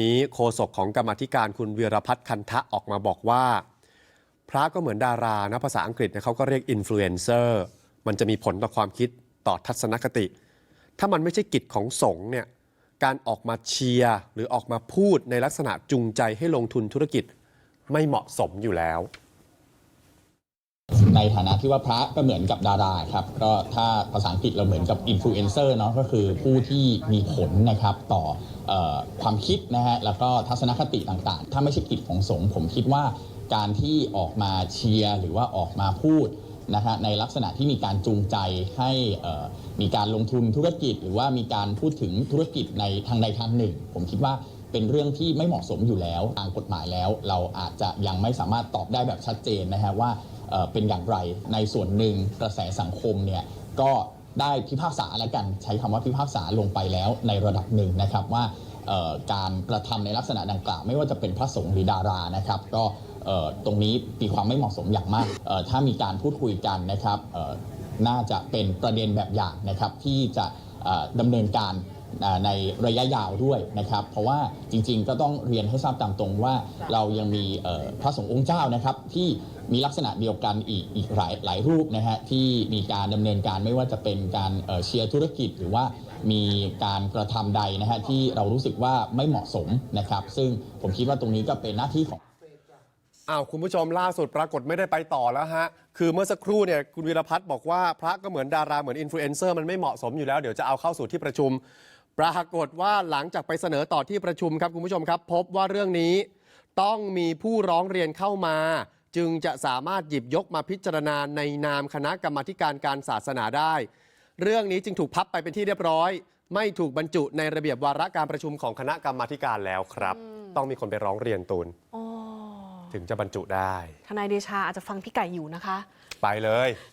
นี้โฆษกของกรรมธิการคุณเวีรพัฒน์คันทะออกมาบอกว่า พระก็เหมือนดารานะภาษาอังกฤษเนี่ยเขาก็เรียกอินฟลูเอนเซอร์มันจะมีผลต่อความคิดต่อทัศนคติ ถ้ามันไม่ใช่กิจของสงฆ์เนี่ยการออกมาเชียร์หรือออกมาพูดในลักษณะจูงใจให้ลงทุนธุรกิจไม่เหมาะสมอยู่แล้ว ในฐานะที่ว่าพระก็เหมือนกับดาราครับก็ถ้าภาษาอังกฤษเราเหมือนกับอินฟลูเอนเซอร์เนาะก็คือผู้ที่มีผลนะครับต่อออความคิดนะฮะแล้วก็ทัศนคติต่างๆ ถ้าไม่ใช่กิจของสงฆ์ผมคิดว่าการที่ออกมาเชียร์หรือว่าออกมาพูดนะฮะในลักษณะที่มีการจูงใจให้มีการลงทุนธุรกิจ หรือว่ามีการพูดถึงธุรกิจในทางใดทางหนึ่ง ผมคิดว่าเป็นเรื่องที่ไม่เหมาะสมอยู่แล้วทางกฎหมายแล้ว เราอาจจะยังไม่สามารถตอบได้แบบชัดเจนนะฮะว่า เป็นอย่างไร ในส่วนหนึ่งกระแสสังคมเนี่ยก็ได้พิพากษาแล้วกันใช้คำว่าพิพากษาลงไปแล้วในระดับหนึ่งนะครับว่าการกระทำในลักษณะดังกล่าว ไม่ว่าจะเป็นพระสงฆ์หรือดารานะครับ ก็ตรงนี้มีความไม่เหมาะสมอย่างมาก ถ้ามีการพูดคุยกันนะครับน่าจะเป็นประเด็นแบบอย่างนะครับที่จะเอ่อดำเนินการ ในระยะยาวด้วยนะครับ เพราะว่าจริงๆก็ต้องเรียนให้ทราบตามตรงว่าเรายังมีเอ่อพระสงฆ์องค์เจ้านะครับที่มีลักษณะเดียวกันอีกอีกหลายหลายรูปนะฮะที่มีการดำเนินการไม่ว่าจะเป็นการเอ่อเชียร์ธุรกิจ หรือว่ามีการกระทำใดนะฮะที่เรารู้สึกว่าไม่เหมาะสมนะครับ ซึ่งผมคิดว่าตรงนี้ก็เป็นหน้าที่ของอ้าวคุณผู้ชมล่าสุดปรากฏไม่ได้ไปต่อแล้วฮะ คือเมื่อสักครู่เนี่ยคุณวีรพัฒน์บอกว่าพระก็เหมือนดาราเหมือนอินฟลูเอนเซอร์มันไม่เหมาะสมอยู่แล้ว เดี๋ยวจะเอาเข้าสู่ที่ประชุม ปรากฏว่าหลังจากไปเสนอต่อที่ประชุมครับคุณผู้ชมครับ พบว่าเรื่องนี้ต้องมีผู้ร้องเรียนเข้ามา จึงจะสามารถหยิบยกมาพิจารณาในนามคณะกรรมาธิการการศาสนาได้ เรื่องนี้จึงถูกพับไปเป็นที่เรียบร้อย ไม่ถูกบรรจุในระเบียบวาระการประชุมของคณะกรรมาธิการแล้วครับ ต้องมีคนไปร้องเรียนตูนอ๋อถึงจะบรรจุได้ ทนายเดชาอาจจะฟังพี่ไก่อยู่นะคะ ไปเลย